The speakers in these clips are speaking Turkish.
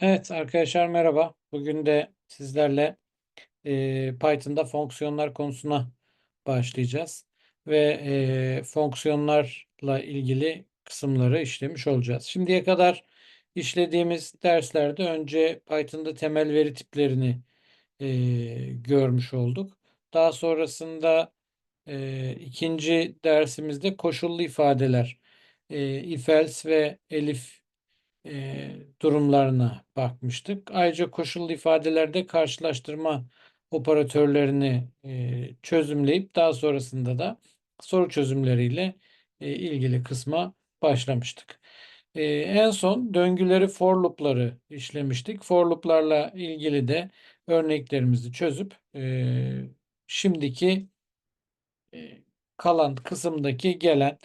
Evet arkadaşlar merhaba. Bugün de sizlerle e, Python'da fonksiyonlar konusuna başlayacağız ve e, fonksiyonlarla ilgili kısımları işlemiş olacağız. Şimdiye kadar işlediğimiz derslerde önce Python'da temel veri tiplerini e, görmüş olduk. Daha sonrasında e, ikinci dersimizde koşullu ifadeler, e, if else ve elif e, durumlarına bakmıştık. Ayrıca koşullu ifadelerde karşılaştırma operatörlerini e, çözümleyip daha sonrasında da soru çözümleriyle e, ilgili kısma başlamıştık. E, en son döngüleri for loop'ları işlemiştik. For loop'larla ilgili de örneklerimizi çözüp e, şimdiki e, kalan kısımdaki gelen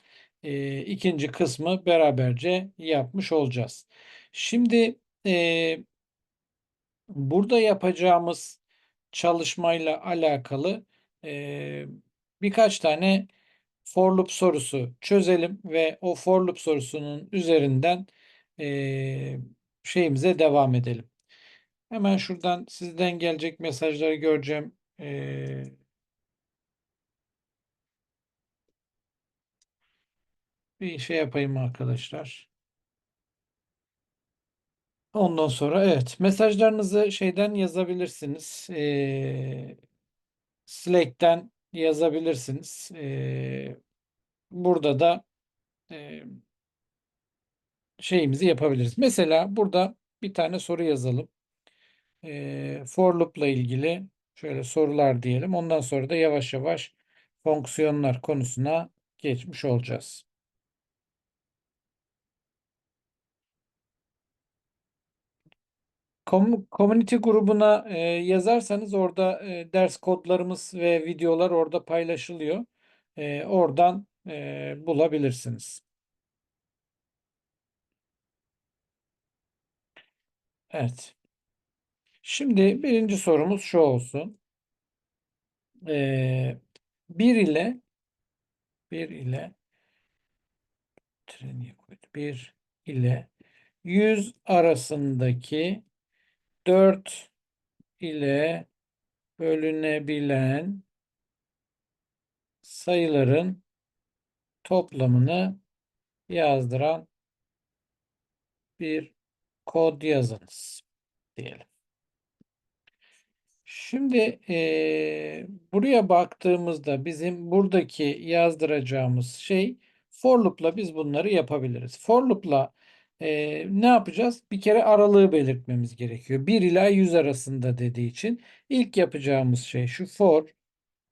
e, ikinci kısmı beraberce yapmış olacağız. Şimdi e, burada yapacağımız çalışmayla alakalı e, birkaç tane for loop sorusu çözelim ve o for loop sorusunun üzerinden e, şeyimize devam edelim. Hemen şuradan sizden gelecek mesajları göreceğim. E, bir şey yapayım arkadaşlar. Ondan sonra evet mesajlarınızı şeyden yazabilirsiniz. Ee, Slack'ten yazabilirsiniz. Ee, burada da e, şeyimizi yapabiliriz. Mesela burada bir tane soru yazalım. Ee, for loop ile ilgili şöyle sorular diyelim. Ondan sonra da yavaş yavaş fonksiyonlar konusuna geçmiş olacağız. Com- Community grubuna e, yazarsanız orada e, ders kodlarımız ve videolar orada paylaşılıyor. E, oradan e, bulabilirsiniz. Evet. Şimdi birinci sorumuz şu olsun. E, 1 ile 1 ile treni koydu. 1 ile 100 arasındaki 4 ile bölünebilen sayıların toplamını yazdıran bir kod yazınız diyelim. Şimdi eee, buraya baktığımızda bizim buradaki yazdıracağımız şey for loop'la biz bunları yapabiliriz. For loop'la eee, ne yapacağız? Bir kere aralığı belirtmemiz gerekiyor. 1 ila 100 arasında dediği için ilk yapacağımız şey şu for.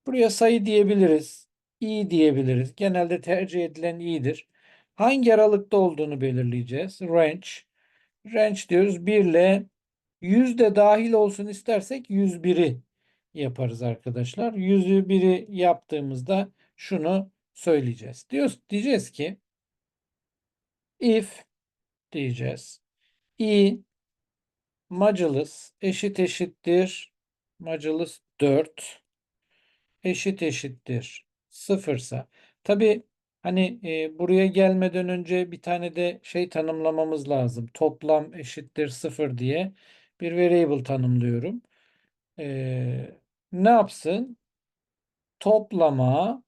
Buraya sayı diyebiliriz. i diyebiliriz. Genelde tercih edilen i'dir. Hangi aralıkta olduğunu belirleyeceğiz. Range. Range diyoruz 1 ile 100 de dahil olsun istersek 101'i yaparız arkadaşlar. 101'i yaptığımızda şunu söyleyeceğiz. Diyoruz, diyeceğiz ki if diyeceğiz. i modulus eşit eşittir modulus 4 eşit eşittir 0 ise tabi hani e, buraya gelmeden önce bir tane de şey tanımlamamız lazım. Toplam eşittir 0 diye bir variable tanımlıyorum. Ee, ne yapsın? Toplama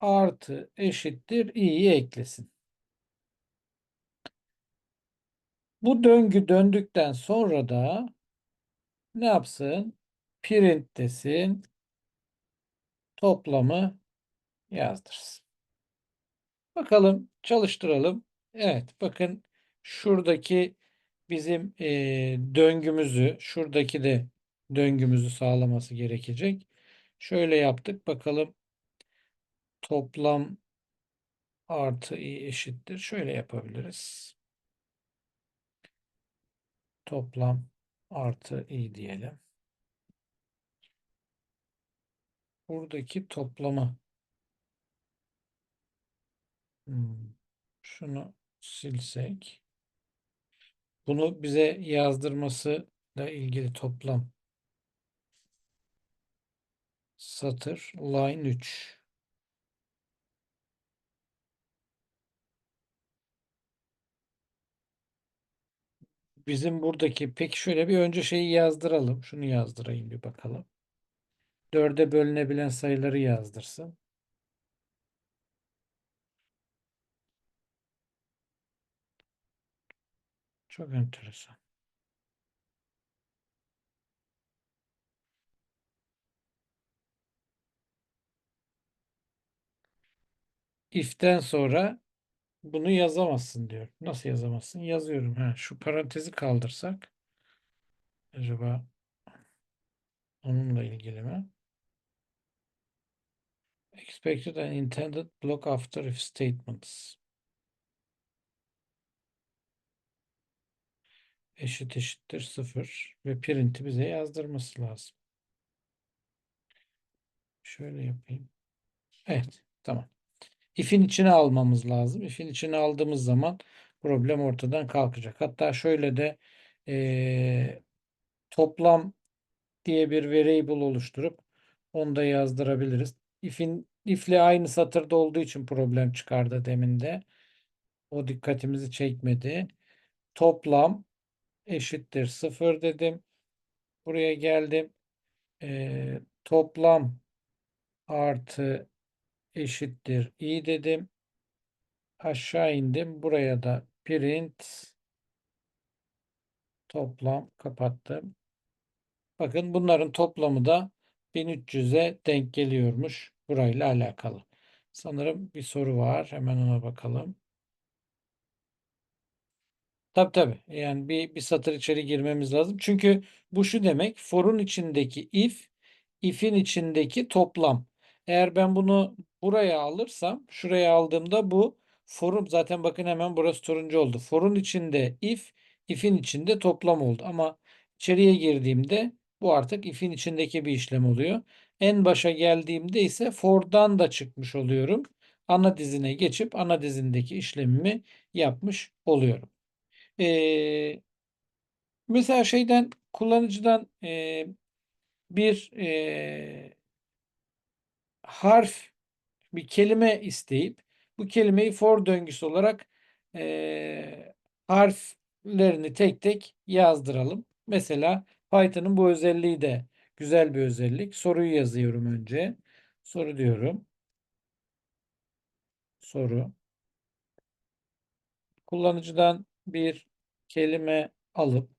artı eşittir i'yi eklesin. Bu döngü döndükten sonra da ne yapsın? Print desin. Toplamı yazdırsın. Bakalım çalıştıralım. Evet bakın şuradaki bizim e, döngümüzü şuradaki de döngümüzü sağlaması gerekecek. Şöyle yaptık. Bakalım toplam artı i eşittir. Şöyle yapabiliriz. Toplam artı i diyelim. Buradaki toplamı hmm. şunu silsek bunu bize yazdırması da ilgili toplam satır line 3 Bizim buradaki peki şöyle bir önce şeyi yazdıralım. Şunu yazdırayım bir bakalım. Dörde bölünebilen sayıları yazdırsın. Çok enteresan. If'ten sonra bunu yazamazsın diyor. Nasıl yazamazsın? Yazıyorum. Ha, şu parantezi kaldırsak acaba onunla ilgili mi? Expected and intended block after if statements. Eşit eşittir sıfır ve print'i bize yazdırması lazım. Şöyle yapayım. Evet, tamam. If'in içine almamız lazım. If'in içine aldığımız zaman problem ortadan kalkacak. Hatta şöyle de eee, toplam diye bir variable oluşturup onu da yazdırabiliriz. If'in if'le aynı satırda olduğu için problem çıkardı deminde. O dikkatimizi çekmedi. Toplam eşittir sıfır dedim. Buraya geldim. Eee, toplam artı eşittir i dedim. Aşağı indim. Buraya da print toplam kapattım. Bakın bunların toplamı da 1300'e denk geliyormuş burayla alakalı. Sanırım bir soru var. Hemen ona bakalım. Tabii tabii. Yani bir, bir satır içeri girmemiz lazım. Çünkü bu şu demek. For'un içindeki if, if'in içindeki toplam. Eğer ben bunu buraya alırsam, şuraya aldığımda bu for'un zaten bakın hemen burası turuncu oldu. For'un içinde if, if'in içinde toplam oldu. Ama içeriye girdiğimde bu artık if'in içindeki bir işlem oluyor. En başa geldiğimde ise for'dan da çıkmış oluyorum. Ana dizine geçip ana dizindeki işlemimi yapmış oluyorum. Ee, mesela şeyden kullanıcıdan e, bir e, harf bir kelime isteyip bu kelimeyi for döngüsü olarak e, harflerini tek tek yazdıralım. Mesela Python'ın bu özelliği de güzel bir özellik. Soruyu yazıyorum önce. Soru diyorum. Soru. Kullanıcıdan bir kelime alıp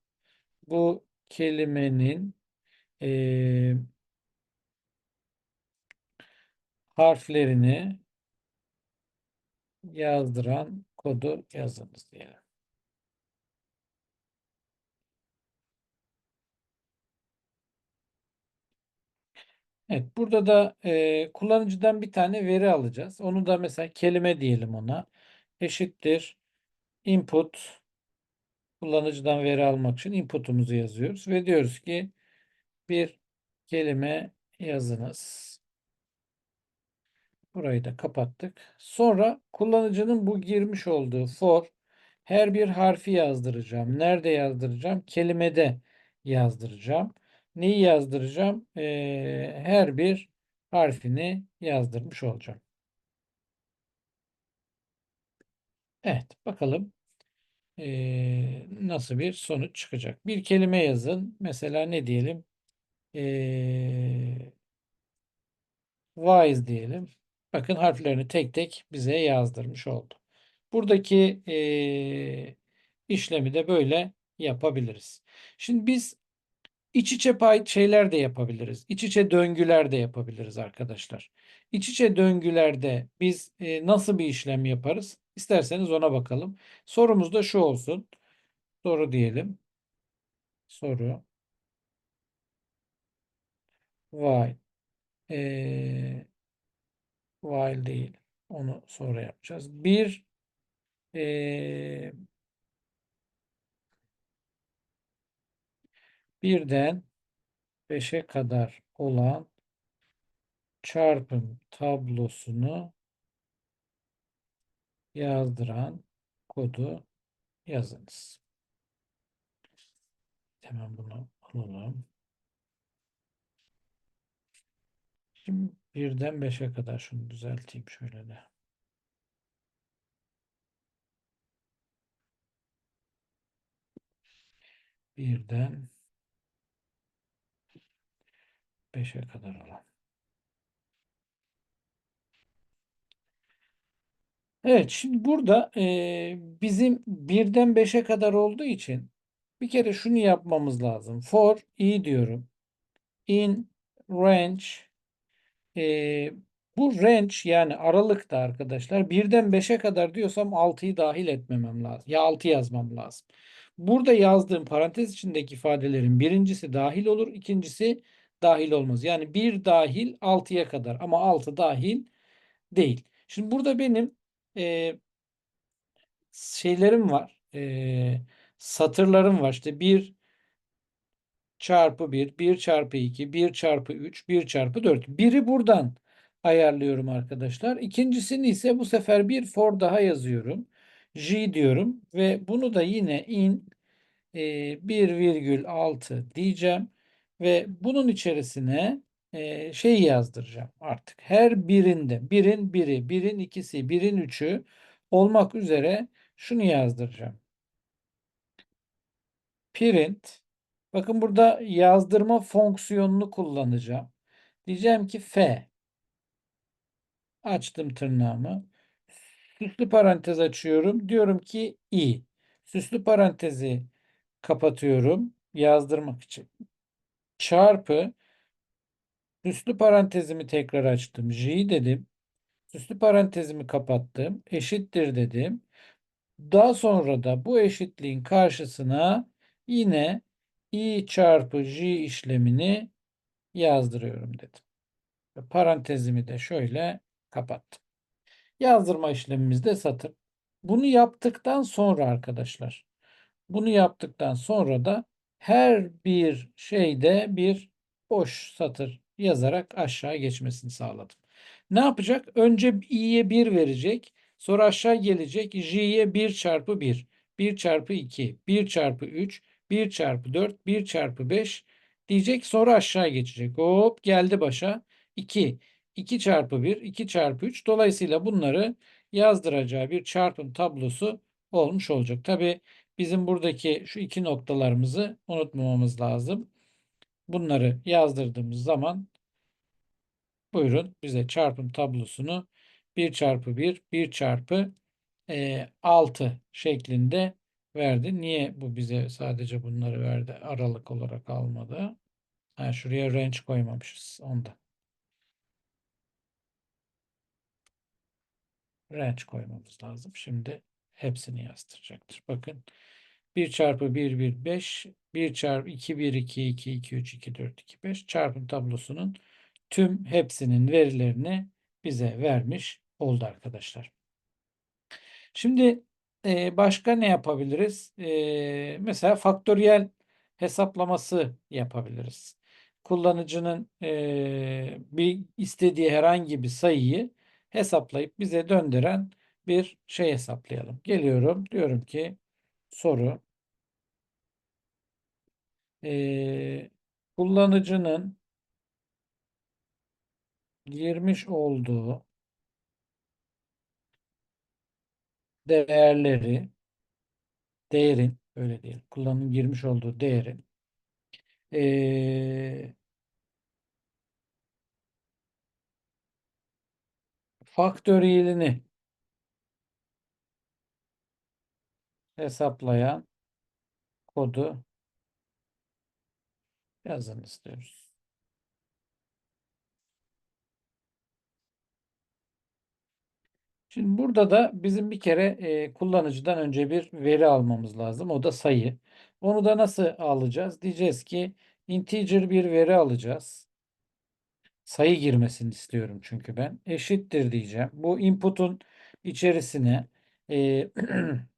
bu kelimenin e, harflerini yazdıran kodu yazınız diyelim. Evet, burada da e, kullanıcıdan bir tane veri alacağız. Onu da mesela kelime diyelim ona. Eşittir input kullanıcıdan veri almak için input'umuzu yazıyoruz ve diyoruz ki bir kelime yazınız. Burayı da kapattık. Sonra kullanıcının bu girmiş olduğu for her bir harfi yazdıracağım. Nerede yazdıracağım? Kelimede yazdıracağım. Neyi yazdıracağım? Ee, her bir harfini yazdırmış olacağım. Evet, bakalım ee, nasıl bir sonuç çıkacak. Bir kelime yazın. Mesela ne diyelim? Ee, wise diyelim. Bakın harflerini tek tek bize yazdırmış oldu. Buradaki e, işlemi de böyle yapabiliriz. Şimdi biz iç içe pay şeyler de yapabiliriz. İç içe döngüler de yapabiliriz arkadaşlar. İç içe döngülerde biz e, nasıl bir işlem yaparız? İsterseniz ona bakalım. Sorumuz da şu olsun. Soru diyelim. Soru. While. E, while değil. Onu sonra yapacağız. Bir e, birden 5'e kadar olan çarpım tablosunu yazdıran kodu yazınız. Hemen bunu alalım. Şimdi birden 5'e kadar şunu düzelteyim şöyle de. birden 5'e kadar olan. Evet, şimdi burada e, bizim birden 5'e kadar olduğu için bir kere şunu yapmamız lazım. For i diyorum. In range e, bu range yani aralıkta arkadaşlar birden 5'e kadar diyorsam 6'yı dahil etmemem lazım. Ya 6 yazmam lazım. Burada yazdığım parantez içindeki ifadelerin birincisi dahil olur, ikincisi dahil olmaz. Yani 1 dahil 6'ya kadar ama 6 dahil değil. Şimdi burada benim e, şeylerim var. E, satırlarım var. İşte 1 çarpı 1, 1 çarpı 2, 1 çarpı 3, 1 çarpı 4. Biri buradan ayarlıyorum arkadaşlar. İkincisini ise bu sefer bir for daha yazıyorum. J diyorum ve bunu da yine in e, 1,6 diyeceğim ve bunun içerisine e, şey yazdıracağım artık. Her birinde birin biri, birin ikisi, birin üçü olmak üzere şunu yazdıracağım. Print bakın burada yazdırma fonksiyonunu kullanacağım. Diyeceğim ki f açtım tırnağımı. Süslü parantez açıyorum. Diyorum ki i. Süslü parantezi kapatıyorum yazdırmak için. Çarpı süslü parantezimi tekrar açtım. J dedim. Süslü parantezimi kapattım. Eşittir dedim. Daha sonra da bu eşitliğin karşısına yine i çarpı j işlemini yazdırıyorum dedim. Parantezimi de şöyle kapattım. Yazdırma işlemimiz de satır. Bunu yaptıktan sonra arkadaşlar bunu yaptıktan sonra da her bir şeyde bir boş satır yazarak aşağı geçmesini sağladım. Ne yapacak? Önce i'ye 1 verecek. Sonra aşağı gelecek. j'ye 1 çarpı 1. 1 çarpı 2. 1 çarpı 3. 1 çarpı 4. 1 çarpı 5 diyecek. Sonra aşağı geçecek. Hop geldi başa. 2. 2 çarpı 1. 2 çarpı 3. Dolayısıyla bunları yazdıracağı bir çarpım tablosu olmuş olacak. Tabi bizim buradaki şu iki noktalarımızı unutmamamız lazım. Bunları yazdırdığımız zaman buyurun bize çarpım tablosunu 1 çarpı 1, 1 çarpı e, 6 şeklinde verdi. Niye bu bize sadece bunları verdi? Aralık olarak almadı. Ha, şuraya range koymamışız onda. Range koymamız lazım. Şimdi hepsini yazdıracaktır. Bakın 1 çarpı 1 1 5 1 çarpı 2 1 2 2 2 3 2 4 2 5 çarpım tablosunun tüm hepsinin verilerini bize vermiş oldu arkadaşlar. Şimdi e, başka ne yapabiliriz? E, mesela faktöriyel hesaplaması yapabiliriz. Kullanıcının e, bir istediği herhangi bir sayıyı hesaplayıp bize döndüren bir şey hesaplayalım. Geliyorum diyorum ki soru e, kullanıcının girmiş olduğu değerleri değerin öyle değil kullanım girmiş olduğu değerin e, faktöriyelini hesaplayan kodu yazın istiyoruz. Şimdi burada da bizim bir kere e, kullanıcıdan önce bir veri almamız lazım. O da sayı. Onu da nasıl alacağız? Diyeceğiz ki integer bir veri alacağız. Sayı girmesini istiyorum çünkü ben. Eşittir diyeceğim. Bu input'un içerisine e,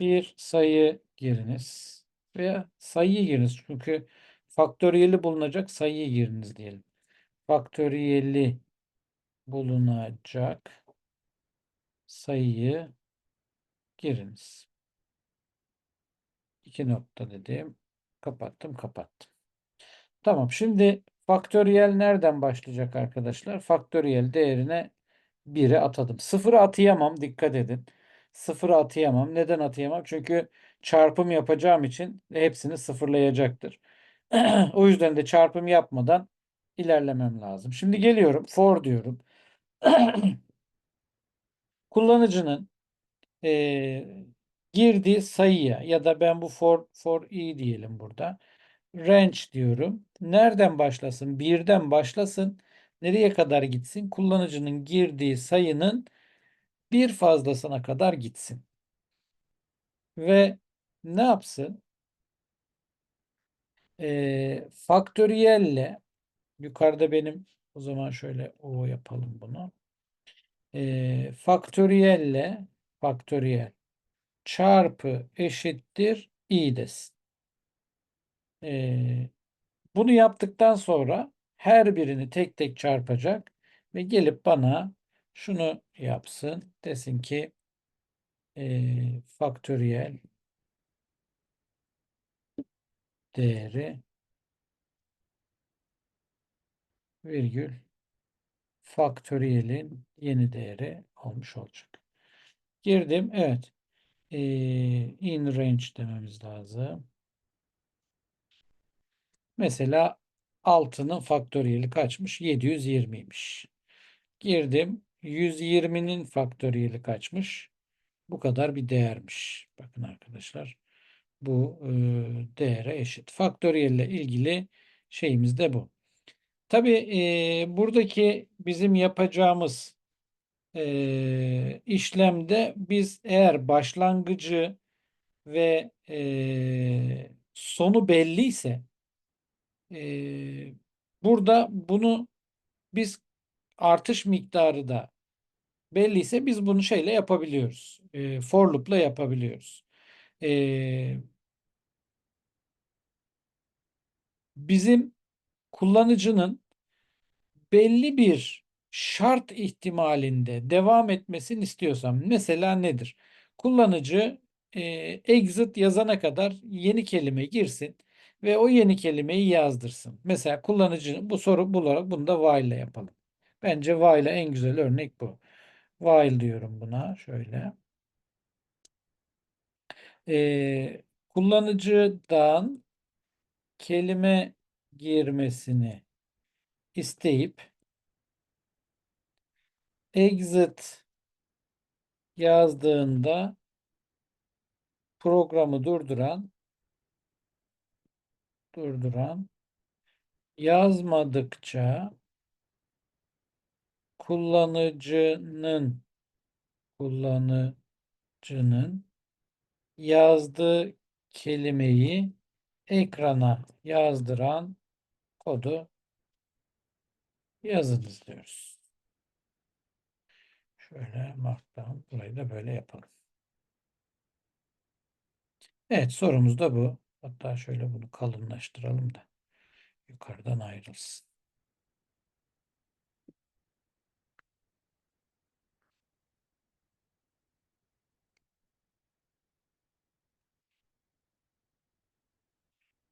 bir sayı giriniz veya sayıyı giriniz. Çünkü faktöriyeli bulunacak sayıyı giriniz diyelim. Faktöriyeli bulunacak sayıyı giriniz. İki nokta dedim. Kapattım, kapattım. Tamam. Şimdi faktöriyel nereden başlayacak arkadaşlar? Faktöriyel değerine 1'e atadım. 0'ı atayamam. Dikkat edin. sıfırı atayamam. Neden atayamam? Çünkü çarpım yapacağım için hepsini sıfırlayacaktır. O yüzden de çarpım yapmadan ilerlemem lazım. Şimdi geliyorum. For diyorum. Kullanıcının eee, girdiği sayıya ya da ben bu for for i diyelim burada. Range diyorum. Nereden başlasın? Birden başlasın. Nereye kadar gitsin? Kullanıcının girdiği sayının bir fazlasına kadar gitsin. Ve ne yapsın? Eee faktöriyelle yukarıda benim o zaman şöyle o yapalım bunu. Eee faktöriyelle faktöriyel çarpı eşittir i desin. Eee, bunu yaptıktan sonra her birini tek tek çarpacak ve gelip bana şunu yapsın. Desin ki eee faktöriyel değeri virgül faktöriyelin yeni değeri olmuş olacak. Girdim. Evet. Eee, in range dememiz lazım. Mesela 6'nın faktöriyeli kaçmış? 720'ymiş. Girdim. 120'nin faktöriyeli kaçmış? Bu kadar bir değermiş. Bakın arkadaşlar. Bu e, değere eşit. Faktöriyelle ilgili şeyimiz de bu. Tabii e, buradaki bizim yapacağımız e, işlemde biz eğer başlangıcı ve e, sonu belliyse e, burada bunu biz artış miktarı da belliyse biz bunu şeyle yapabiliyoruz. E, for loop'la yapabiliyoruz. E, bizim kullanıcının belli bir şart ihtimalinde devam etmesini istiyorsam mesela nedir? Kullanıcı e, exit yazana kadar yeni kelime girsin ve o yeni kelimeyi yazdırsın. Mesela kullanıcı bu soru bularak bunu da while ile yapalım. Bence while'a en güzel örnek bu. While diyorum buna şöyle. E, kullanıcıdan kelime girmesini isteyip exit yazdığında programı durduran durduran yazmadıkça kullanıcının kullanıcının yazdığı kelimeyi ekrana yazdıran kodu yazınız diyoruz. Şöyle markdown burayı da böyle yapalım. Evet sorumuz da bu. Hatta şöyle bunu kalınlaştıralım da yukarıdan ayrılsın.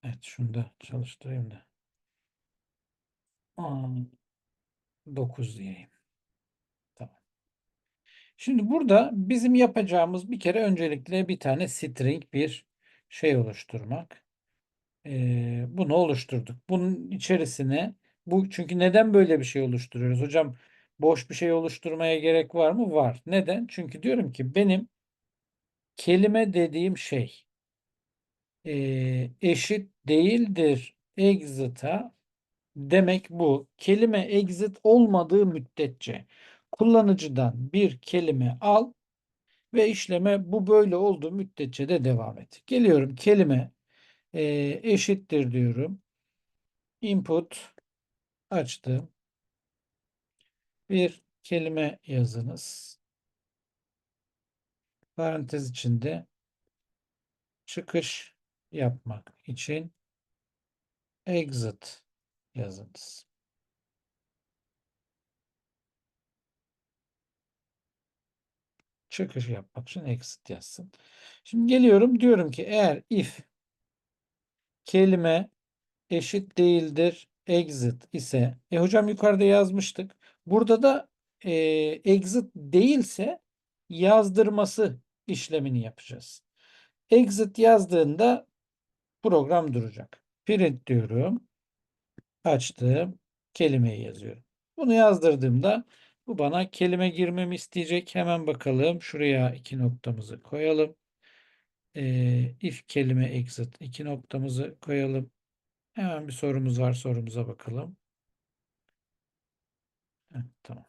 Evet şunu da çalıştırayım da. 9 diyeyim. Tamam. Şimdi burada bizim yapacağımız bir kere öncelikle bir tane string bir şey oluşturmak. Ee, bunu oluşturduk. Bunun içerisine bu çünkü neden böyle bir şey oluşturuyoruz? Hocam boş bir şey oluşturmaya gerek var mı? Var. Neden? Çünkü diyorum ki benim kelime dediğim şey e, eşit değildir exit'a demek bu. Kelime exit olmadığı müddetçe kullanıcıdan bir kelime al ve işleme bu böyle olduğu müddetçe de devam et. Geliyorum kelime e, eşittir diyorum. Input açtım. Bir kelime yazınız. Parantez içinde çıkış yapmak için exit yazınız. Çıkış yapmak için exit yazsın. Şimdi geliyorum diyorum ki eğer if kelime eşit değildir exit ise e hocam yukarıda yazmıştık. Burada da e, exit değilse yazdırması işlemini yapacağız. Exit yazdığında program duracak. Print diyorum. Açtım. Kelimeyi yazıyorum. Bunu yazdırdığımda bu bana kelime girmemi isteyecek. Hemen bakalım. Şuraya iki noktamızı koyalım. Ee, if kelime exit iki noktamızı koyalım. Hemen bir sorumuz var. Sorumuza bakalım. Heh, tamam.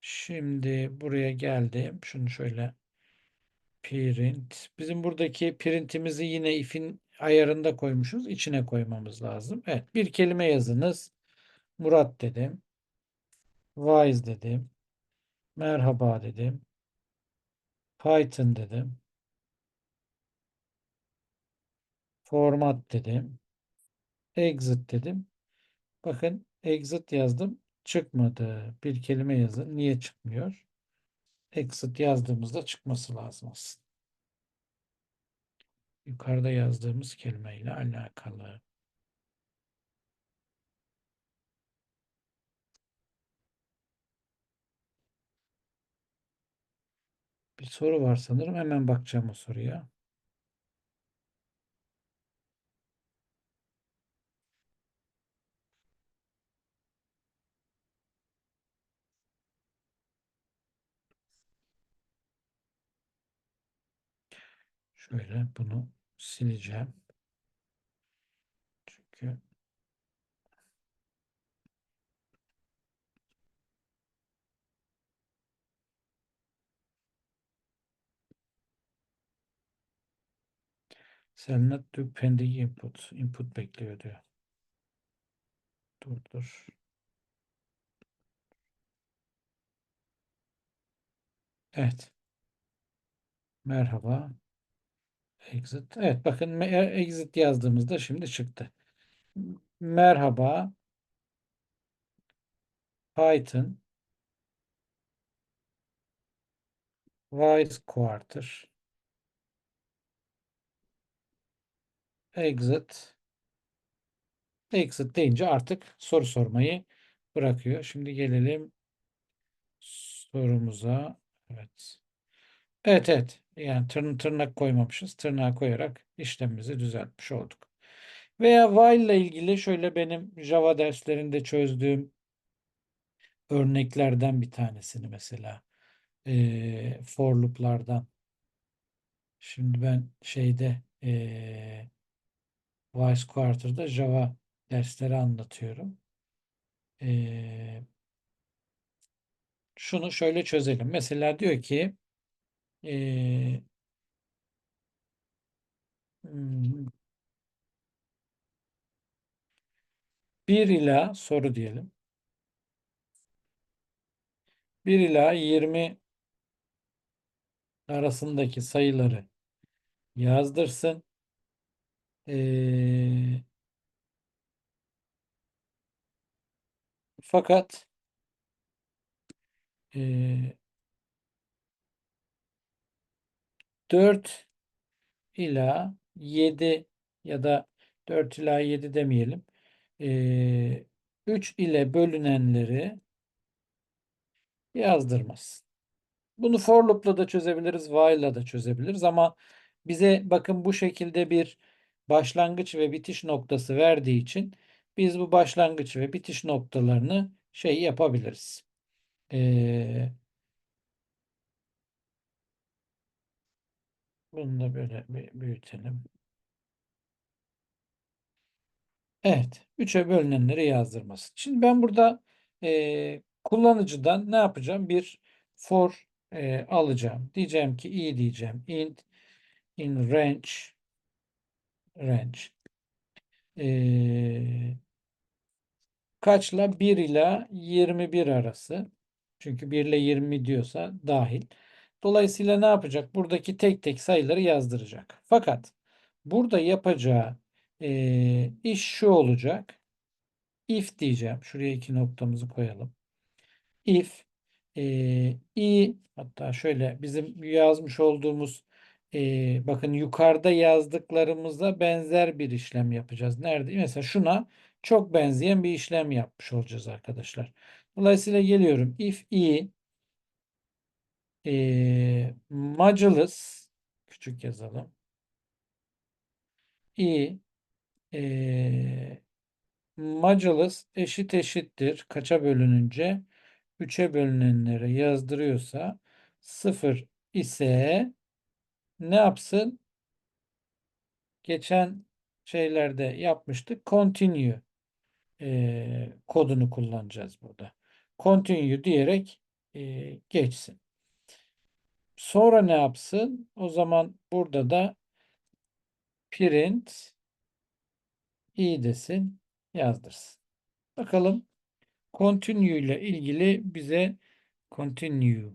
Şimdi buraya geldim. Şunu şöyle print. Bizim buradaki printimizi yine if'in ayarında koymuşuz. İçine koymamız lazım. Evet. Bir kelime yazınız. Murat dedim. Wise dedim. Merhaba dedim. Python dedim. Format dedim. Exit dedim. Bakın exit yazdım. Çıkmadı. Bir kelime yazın. Niye çıkmıyor? Exit yazdığımızda çıkması lazım aslında. Yukarıda yazdığımız kelimeyle alakalı. Bir soru var sanırım. Hemen bakacağım o soruya. Şöyle bunu sileceğim. Çünkü Selnet to pending input. Input bekliyor diyor. Dur dur. Evet. Merhaba. Exit. Evet bakın me- exit yazdığımızda şimdi çıktı. Merhaba. Python. Wise quarter. Exit. Exit deyince artık soru sormayı bırakıyor. Şimdi gelelim sorumuza. Evet. Evet evet. Yani tırn tırnak koymamışız. Tırnağı koyarak işlemimizi düzeltmiş olduk. Veya while ile ilgili şöyle benim Java derslerinde çözdüğüm örneklerden bir tanesini mesela e, for loop'lardan. Şimdi ben şeyde e, Wise Quarter'da Java dersleri anlatıyorum. E, şunu şöyle çözelim. Mesela diyor ki e, bir ila soru diyelim. 1 ila 20 arasındaki sayıları yazdırsın. Ee, fakat e, 4 ila 7 ya da 4 ila 7 demeyelim. E, 3 ile bölünenleri yazdırmaz. Bunu for loop'la da çözebiliriz, while'la da çözebiliriz ama bize bakın bu şekilde bir başlangıç ve bitiş noktası verdiği için biz bu başlangıç ve bitiş noktalarını şey yapabiliriz. Ee, bunu da böyle bir büyütelim. Evet. 3'e bölünenleri yazdırması. Şimdi ben burada e, kullanıcıdan ne yapacağım? Bir for e, alacağım. Diyeceğim ki i diyeceğim. int in range range e, kaçla 1 ile 21 arası. Çünkü 1 ile 20 diyorsa dahil. Dolayısıyla ne yapacak? Buradaki tek tek sayıları yazdıracak. Fakat burada yapacağı e, iş şu olacak. If diyeceğim. Şuraya iki noktamızı koyalım. If e, i hatta şöyle bizim yazmış olduğumuz e, bakın yukarıda yazdıklarımıza benzer bir işlem yapacağız. Nerede? Mesela şuna çok benzeyen bir işlem yapmış olacağız arkadaşlar. Dolayısıyla geliyorum. If i e, küçük yazalım. i e, modulus eşit eşittir kaça bölününce 3'e bölünenlere yazdırıyorsa 0 ise ne yapsın? Geçen şeylerde yapmıştık. Continue e, kodunu kullanacağız burada. Continue diyerek e, geçsin. Sonra ne yapsın? O zaman burada da print i desin yazdırsın. Bakalım continue ile ilgili bize continue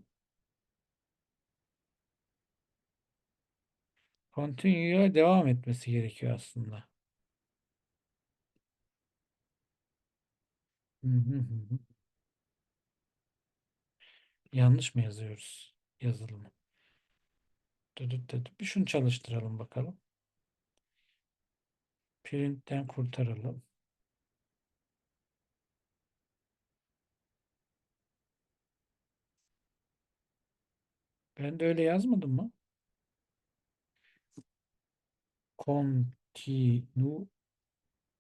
continue'ya devam etmesi gerekiyor aslında. Yanlış mı yazıyoruz yazılımı? Bir şunu çalıştıralım bakalım. Print'ten kurtaralım. Ben de öyle yazmadım mı? Continue.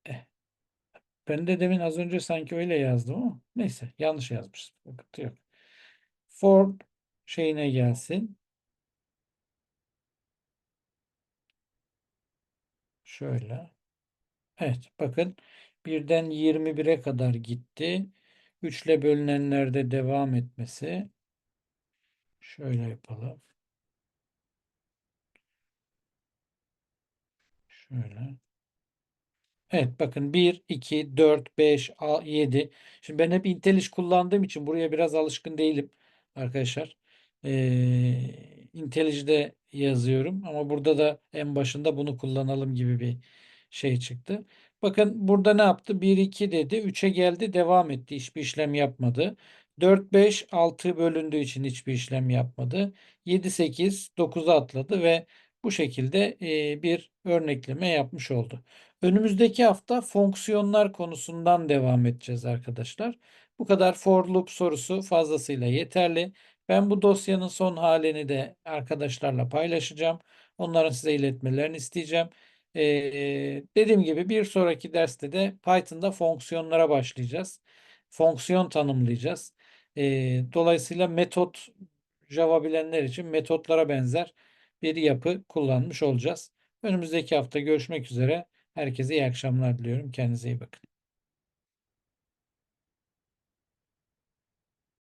Eh. Ben de demin az önce sanki öyle yazdım ama neyse yanlış yazmışız. Sıkıntı yok. For şeyine gelsin. Şöyle. Evet bakın birden 21'e kadar gitti. 3 ile bölünenlerde devam etmesi. Şöyle yapalım. Şöyle. Evet bakın 1, 2, 4, 5, 7. Şimdi ben hep IntelliJ kullandığım için buraya biraz alışkın değilim arkadaşlar. Ee, IntelliJ'de yazıyorum ama burada da en başında bunu kullanalım gibi bir şey çıktı. Bakın burada ne yaptı? 1, 2 dedi. 3'e geldi devam etti. Hiçbir işlem yapmadı. 4, 5, 6 bölündüğü için hiçbir işlem yapmadı. 7, 8, 9'a atladı ve bu şekilde e, bir örnekleme yapmış oldu. Önümüzdeki hafta fonksiyonlar konusundan devam edeceğiz arkadaşlar. Bu kadar for loop sorusu fazlasıyla yeterli. Ben bu dosyanın son halini de arkadaşlarla paylaşacağım. Onların size iletmelerini isteyeceğim. Ee, dediğim gibi bir sonraki derste de Python'da fonksiyonlara başlayacağız. Fonksiyon tanımlayacağız. Ee, dolayısıyla metot Java bilenler için metotlara benzer bir yapı kullanmış olacağız. Önümüzdeki hafta görüşmek üzere. Herkese iyi akşamlar diliyorum. Kendinize iyi bakın.